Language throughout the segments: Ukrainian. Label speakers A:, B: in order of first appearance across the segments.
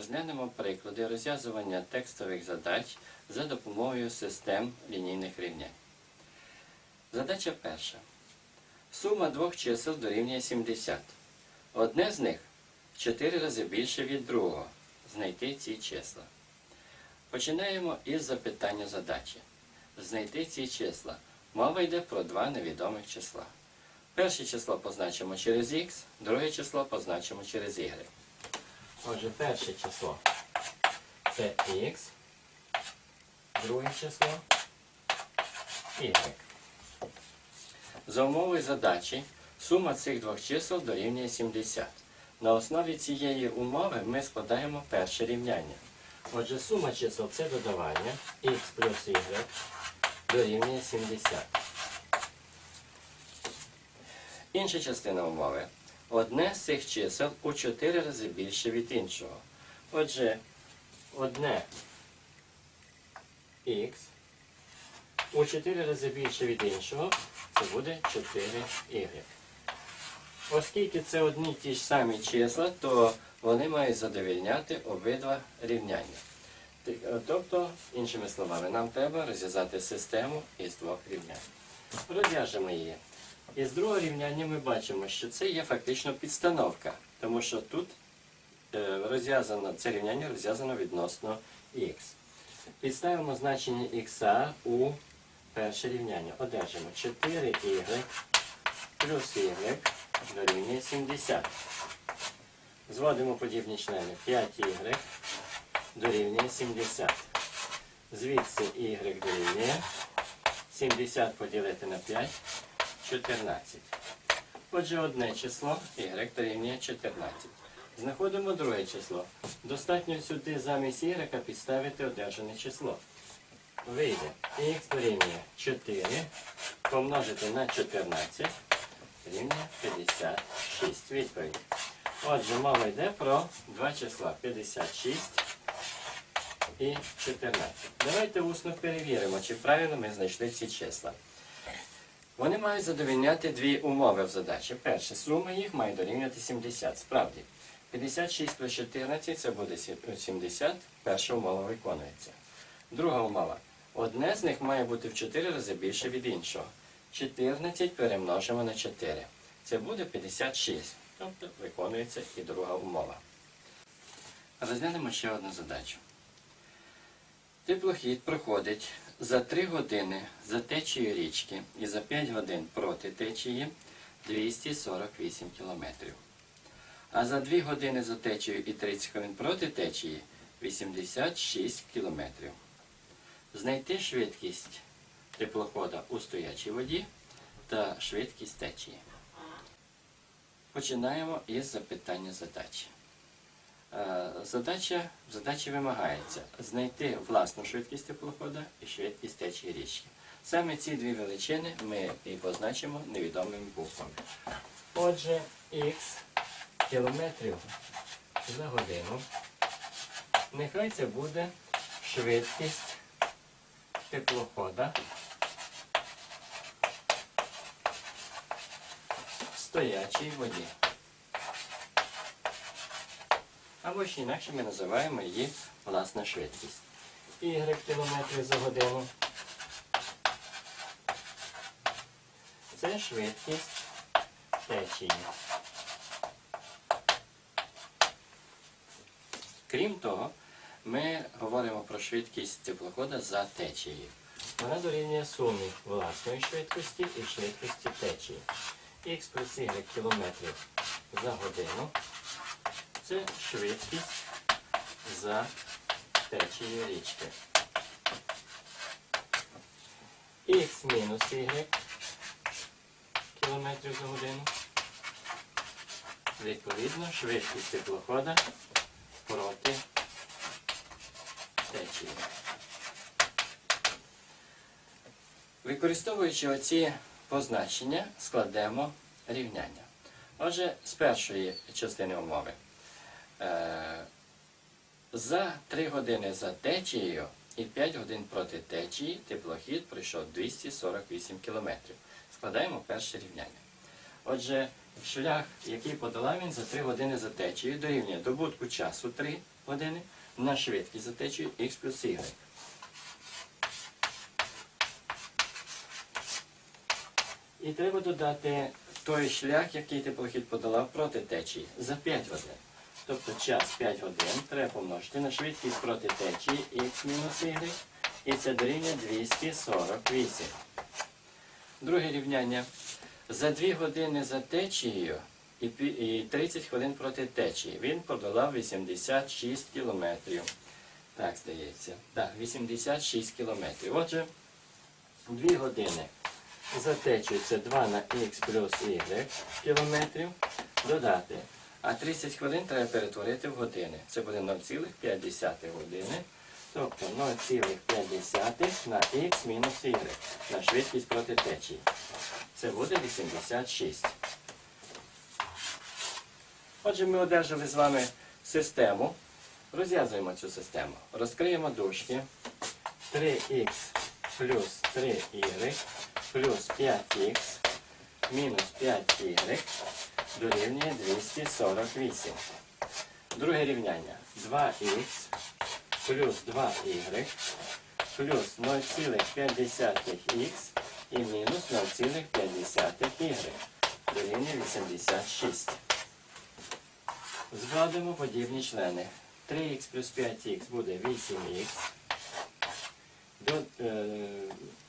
A: розглянемо приклади розв'язування текстових задач за допомогою систем лінійних рівнянь. Задача перша. Сума двох чисел дорівнює 70. Одне з них в 4 рази більше від другого. Знайти ці числа. Починаємо із запитання задачі. Знайти ці числа. Мова йде про два невідомих числа. Перше число позначимо через х, друге число позначимо через y. Отже, перше число це х, друге число y. За умовою задачі сума цих двох чисел дорівнює 70. На основі цієї умови ми складаємо перше рівняння. Отже, сума чисел це додавання х плюс y дорівнює 70. Інша частина умови. Одне з цих чисел у 4 рази більше від іншого. Отже, одне х у 4 рази більше від іншого, це буде 4y. Оскільки це одні ті ж самі числа, то вони мають задовільняти обидва рівняння. Е, Тобто, іншими словами, нам треба розв'язати систему із двох рівнянь. Розв'яжемо її. Із другого рівняння ми бачимо, що це є фактично підстановка, тому що тут е, розв'язано, це рівняння розв'язано відносно х. Підставимо значення х у перше рівняння. Одержимо 4y плюс y дорівнює 70. Зводимо подібні члени 5y дорівнює 70. Звідси y дорівнює 70 поділити на 5 14. Отже, одне число y дорівнює 14. Знаходимо друге число. Достатньо сюди замість y підставити одержане число. Вийде х дорівнює 4 помножити на 14 рівня 56. Відповідь. Отже, мова йде про два числа 56 і 14. Давайте усно перевіримо, чи правильно ми знайшли ці числа. Вони мають задовільняти дві умови в задачі. Перше, сума їх має дорівнювати 70. Справді, 56 плюс 14 це буде 70. Перша умова виконується. Друга умова. Одне з них має бути в 4 рази більше від іншого. 14 перемножимо на 4. Це буде 56. Тобто виконується і друга умова. Розглянемо ще одну задачу. Теплохід проходить за 3 години за течією річки і за 5 годин проти течії 248 кілометрів. А за 2 години за течією і 30 хвилин проти течії 86 кілометрів. Знайти швидкість теплохода у стоячій воді та швидкість течії. Починаємо із запитання задачі. Е, Задача, задачі вимагається знайти власну швидкість теплохода і швидкість течії річки. Саме ці дві величини ми і позначимо невідомими буквами. Отже, х кілометрів за годину. Нехай це буде швидкість теплохода в стоячій воді. Або ще інакше ми називаємо її власна швидкість. Y кілометрів за годину. Це швидкість течії. Крім того, ми говоримо про швидкість теплохода за течією. Вона дорівнює сумі власної швидкості і швидкості течії. Х плюс y кілометрів за годину це швидкість за течією річки. Х мінус y кілометрів за годину. Відповідно, швидкість теплохода проти течії. Використовуючи оці позначення, складемо рівняння. Отже, з першої частини умови. Е, За 3 години за течією і 5 годин проти течії теплохід пройшов 248 кілометрів. Складаємо перше рівняння. Отже, шлях, який подолав він за 3 години за течією, дорівнює добутку часу 3 години на швидкість за течією х плюс y. І треба додати той шлях, який теплохід подолав проти течії за 5 годин. Тобто час 5 годин треба помножити на швидкість проти течії х мінус y, і це дорівнює 248. Друге рівняння. За 2 години за течією і 30 хвилин проти течії. Він подолав 86 кілометрів. Так, здається. Так, 86 кілометрів. Отже, 2 години за течію це 2 на х плюс y кілометрів додати. А 30 хвилин треба перетворити в години. Це буде 0,5 години. Тобто 0,5 на х мінус y на швидкість проти течії. Це буде 86. Отже, ми одержали з вами систему. Розв'язуємо цю систему. Розкриємо дужки. 3х плюс 3y плюс 5х мінус 5y дорівнює 248. Друге рівняння. 2х плюс 2y плюс 0,5х і мінус 0,5y дорівнює 86. Згадуємо подібні члени. 3х плюс 5х буде 8х. До, е,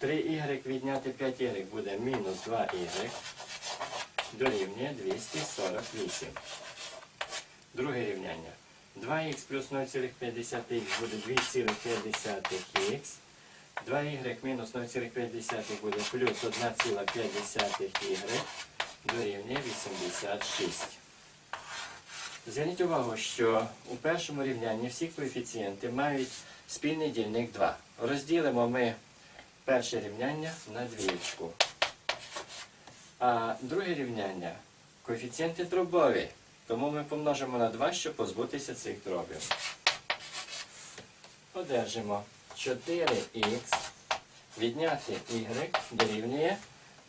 A: 3y відняти 5y буде мінус 2y. Дорівнює 248. Друге рівняння. 2х плюс 0,5х буде 2,5х. 2y мінус 0,5 буде плюс 1,5y дорівнює 86. Зверніть увагу, що у першому рівнянні всі коефіцієнти мають спільний дільник 2. Розділимо ми перше рівняння на двічку. А друге рівняння коефіцієнти дробові. Тому ми помножимо на 2, щоб позбутися цих дробів. Одержимо 4х відняти y дорівнює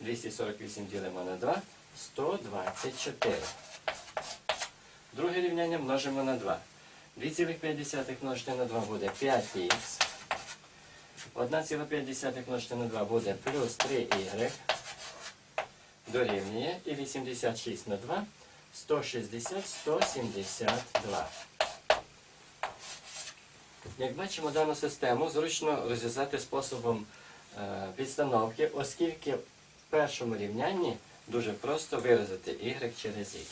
A: 248 ділимо на 2, 124. Друге рівняння множимо на 2. 2,5 множити на 2 буде 5х. 1,5 множити на 2 буде плюс 3y. Дорівнює і 86 на 2 160, 172. Як бачимо, дану систему зручно розв'язати способом е, підстановки, оскільки в першому рівнянні дуже просто виразити y через x.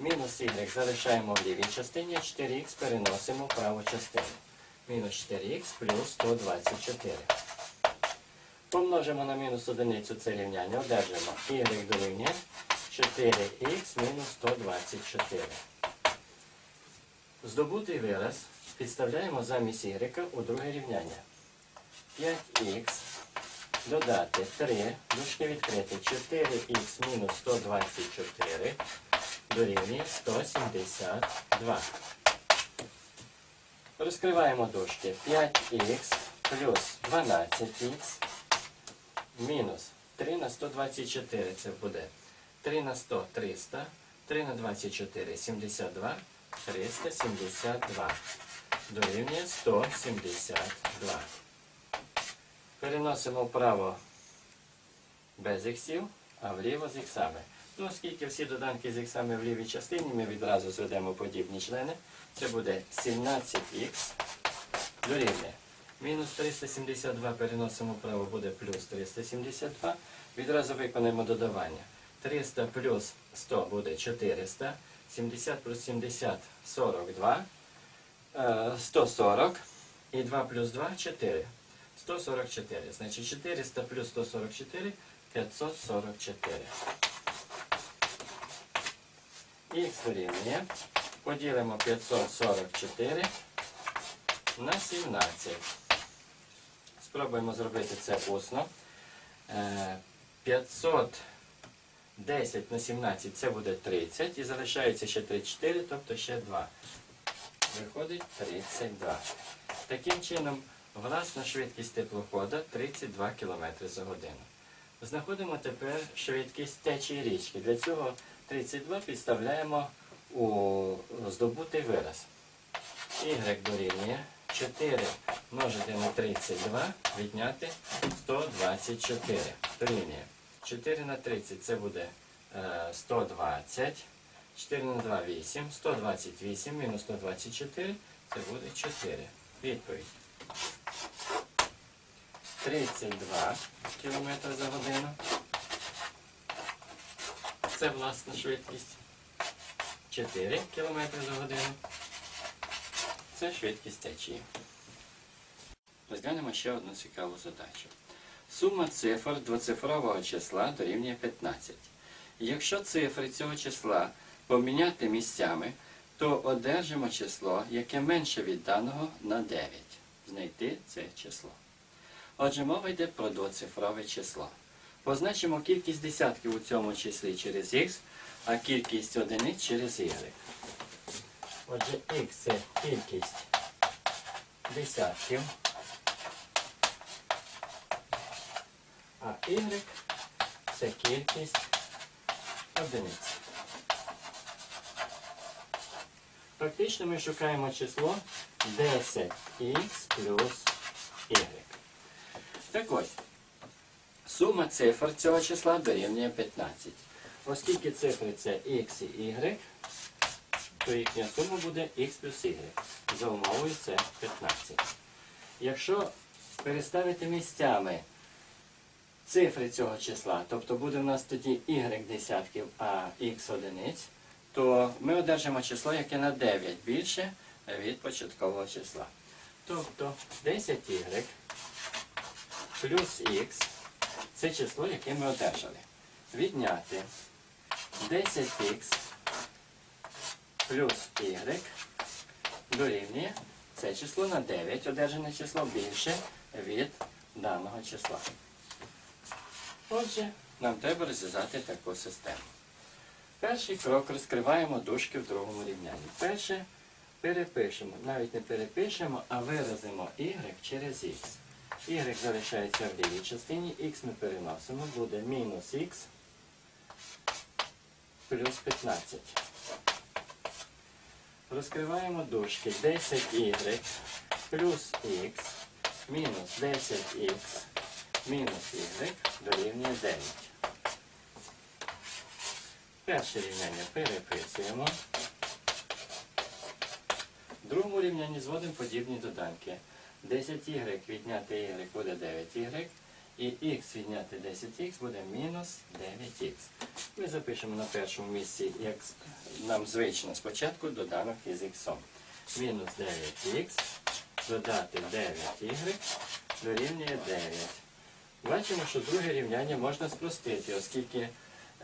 A: Мінус y залишаємо в лівій частині, 4х переносимо в праву частину. Мінус 4х плюс 124. Помножимо на мінус одиницю це рівняння, одержимо y дорівнює 4х мінус 124. Здобутий вираз підставляємо замість y у друге рівняння. 5х додати 3, дужки відкрити, 4х мінус 124 дорівнює 172. Розкриваємо дужки. 5х плюс 12х мінус 3 на 124 це буде 3 на 100 300, 3 на 24 72, 372. Дорівнює 172. Переносимо вправо без іксів, а вліво з іксами. Ну, оскільки всі доданки з іксами в лівій частині, ми відразу зведемо подібні члени. Це буде 17х дорівнює. Мінус 372 переносимо вправо, буде плюс 372. Відразу виконаємо додавання. 300 плюс 100 буде 400. 70 плюс 70 42. Е, 140. І 2 плюс 2 4. 144. Значить 400 плюс 144 544. Х дорівнює. Поділимо 544 на 17. Спробуємо зробити це усно. Е, 510 на 17 це буде 30. І залишається ще 34, тобто ще 2. Виходить 32. Таким чином, власна швидкість теплохода 32 км за годину. Знаходимо тепер швидкість течії річки. Для цього 32 підставляємо у здобутий вираз. Y дорівнює 4 множити на 32, відняти 124. Дорівнює. 4 на 30 це буде е, 120. 4 на 2 8. 128 мінус 124 це буде 4. Відповідь. 32 км за годину. Це власна швидкість. 4 км за годину. Це швидкість течії. Розглянемо ще одну цікаву задачу. Сума цифр двоцифрового числа дорівнює 15. Якщо цифри цього числа поміняти місцями, то одержимо число, яке менше від даного на 9. Знайти це число. Отже, мова йде про двоцифрове число. Позначимо кількість десятків у цьому числі через х, а кількість одиниць через y. Отже, х це кількість десятків, а y це кількість одиниць. Фактично ми шукаємо число 10х плюс y. Так ось, сума цифр цього числа дорівнює 15. Оскільки цифри це x і y, то їхня сума буде x плюс y. За умовою це 15. Якщо переставити місцями цифри цього числа, тобто буде у нас тоді y десятків, а x одиниць, то ми одержимо число, яке на 9 більше від початкового числа. Тобто 10y плюс х це число, яке ми одержали. Відняти 10х плюс y дорівнює це число на 9, одержане число більше від даного числа. Отже, нам треба розв'язати таку систему. Перший крок розкриваємо дужки в другому рівнянні. Перше перепишемо, навіть не перепишемо, а виразимо y через х. Y залишається в лівій частині, х ми переносимо, буде мінус х плюс 15. Розкриваємо дужки 10y плюс х мінус 10х мінус y дорівнює 9. Перше рівняння переписуємо. В другому рівнянні зводимо подібні доданки. 10y відняти y буде 9y, і х відняти 10х буде мінус 9х. Ми запишемо на першому місці, як нам звично спочатку, доданок із х. Мінус 9х додати 9y дорівнює 9. Бачимо, що друге рівняння можна спростити, оскільки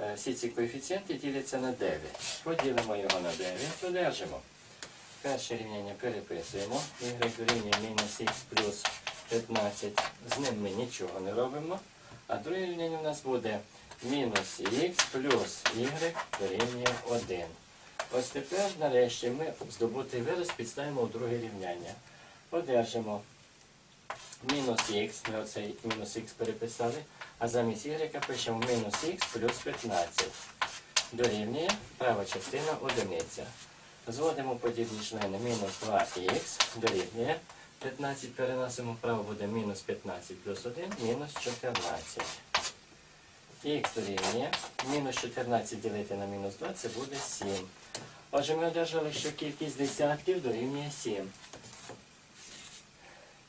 A: е, всі ці коефіцієнти діляться на 9. Поділимо його на 9, одержимо. Перше рівняння переписуємо. Y дорівнює мінус х плюс 15. З ним ми нічого не робимо. А друге рівняння у нас буде мінус х плюс y дорівнює 1. Ось тепер, нарешті, ми здобутий вираз підставимо у друге рівняння. Одержимо мінус х, ми оцей мінус х переписали, а замість y пишемо мінус х плюс 15. Дорівнює права частина одиниця. Зводимо подібні члени мінус 2х дорівнює. 15 переносимо вправо буде мінус 15 плюс 1, мінус 14. Х дорівнює. Мінус 14 ділити на мінус 2 це буде 7. Отже, ми одержали, що кількість десятків дорівнює 7.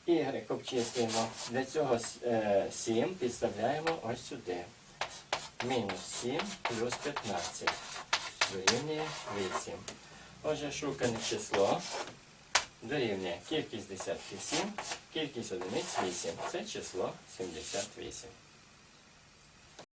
A: Y обчислюємо. Для цього е, 7 підставляємо ось сюди. Мінус 7 плюс 15 дорівнює 8. Отже, шукане число дорівнює кількість десятків 7, кількість одиниць 8. Це число 78.